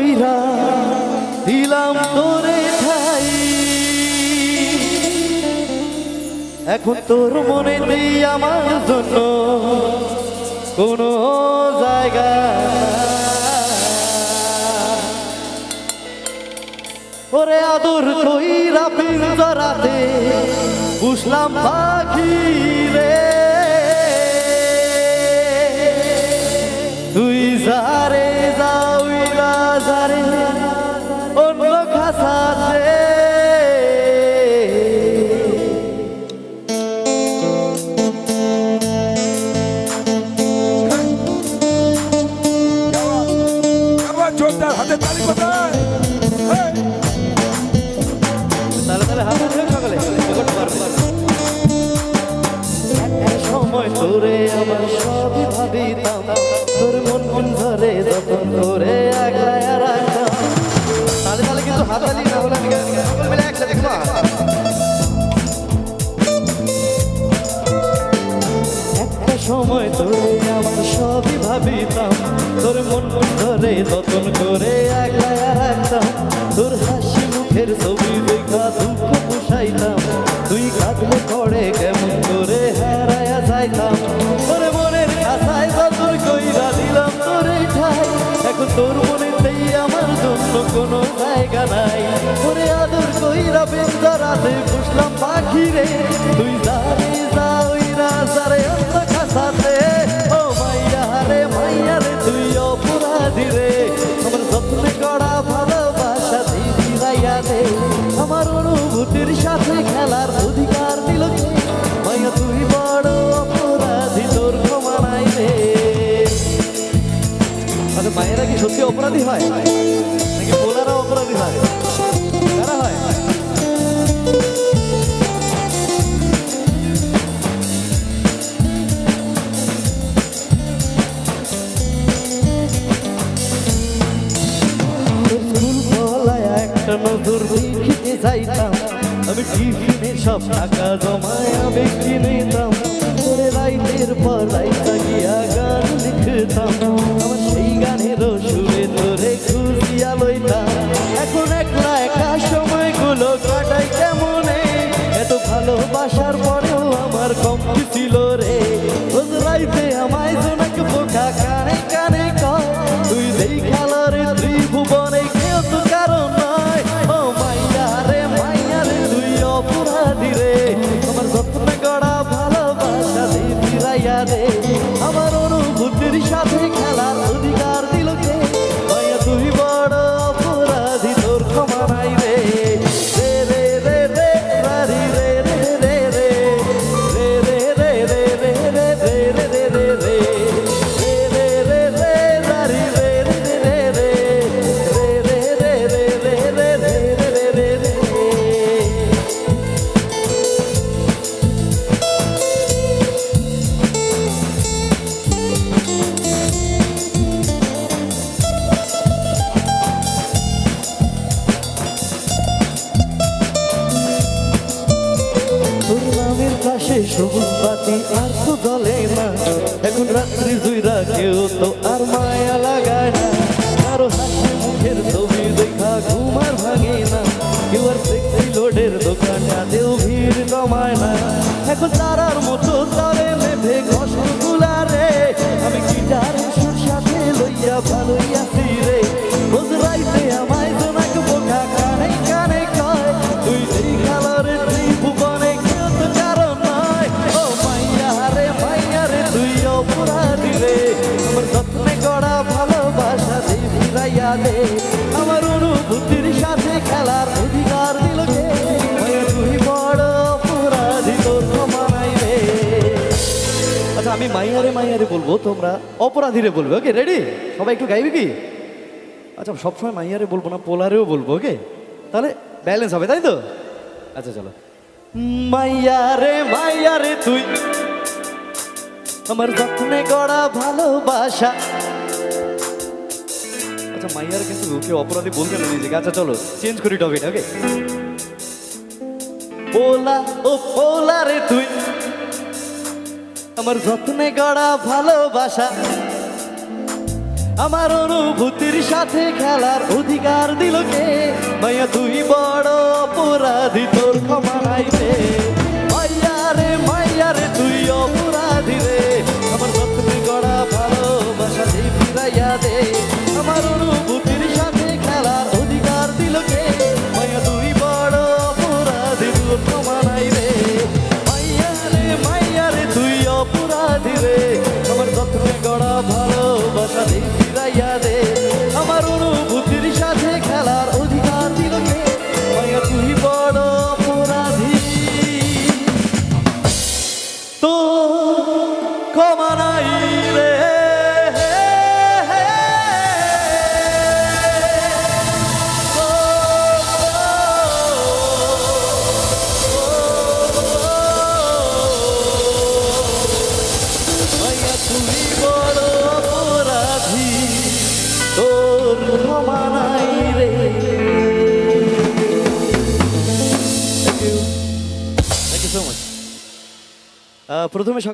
কইরা দিলাম তোরে ঠাই। এখন তোর মনে নেই আমার জন্য কোনো জায়গা। ওরে আদর কইরা পিঞ্জরাতে বুঝলাম পাখি। ধরে যখন তোরে come একটা। সময় তোরে আমার সবই ভাবিতাম, তোর মন ধরে যতন করে একলা রাখতাম তোর হাসি মুখের ছবি দেখা দুঃখ পোষাইতাম। তুই কাঁদলে কইরা বেন্দরাতে বুঝলাম পাখি রে তুই যারে অন্য কাছাতে ও মাইয়া রে মাইয়া রে, তুই অপরাধী রে। আমার অনুভূতির সাথে খেলার অধিকার দিল মাইয়া, তুই বড় অপরাধী, তোর ক্ষমা নাই রে। আচ্ছা মায়েরা কি সত্যি অপরাধী হয়? নাকি পোলারা অপরাধী হয়? নজর চাইতাম আমি টিফিনে সব টাকা জমায় আমি কিনে নিতাম। তোরে রাইতের পর রাইতা গিয়া গান লিখতাম আমার সেই গানের সুরে তোরে vez. জ্বলে না এখন রাত্রি জুইরা কেউ তো আর মায়া লাগায় না। কারও হাসি মুখের ছবি দেখা ঘুমার ভাঙে না। কেউ আর সেক্সি লোডের দোকানেও ভিড় কমায় না। এখন তারার মতো দে আমার অনুভূতির সাথে খেলার অধিকার দিল কে? তুই বড় অপরাধী তোর রে। আচ্ছা আমি মাইয়ারে মাইয়ারে বলব, তোমরা অপরাধীরে বলবে। ওকে রেডি সবাই একটু গাইবে কি? আচ্ছা সবসময় মাইয়ারে বলব না, পোলারেও বলব, ওকে? তাহলে ব্যালেন্স হবে, তাই তো? আচ্ছা চলো। মাইয়ারে মাইয়ারে তুই, আমার যত্নে গড়া ভালোবাসা। আচ্ছা মাইয়ার কিন্তু ওকে অপরাধী বলবে না নিজেকে। আচ্ছা চলো চেঞ্জ করি টপিক ওকে পোলা ও পোলা রে তুই, আমার যত্নে গড়া ভালোবাসা, আমার অনুভূতির সাথে খেলার অধিকার দিল কে? মাইয়া, তুই বড় অপরাধী, তোর ক্ষমা নাই মাচ প্রথমে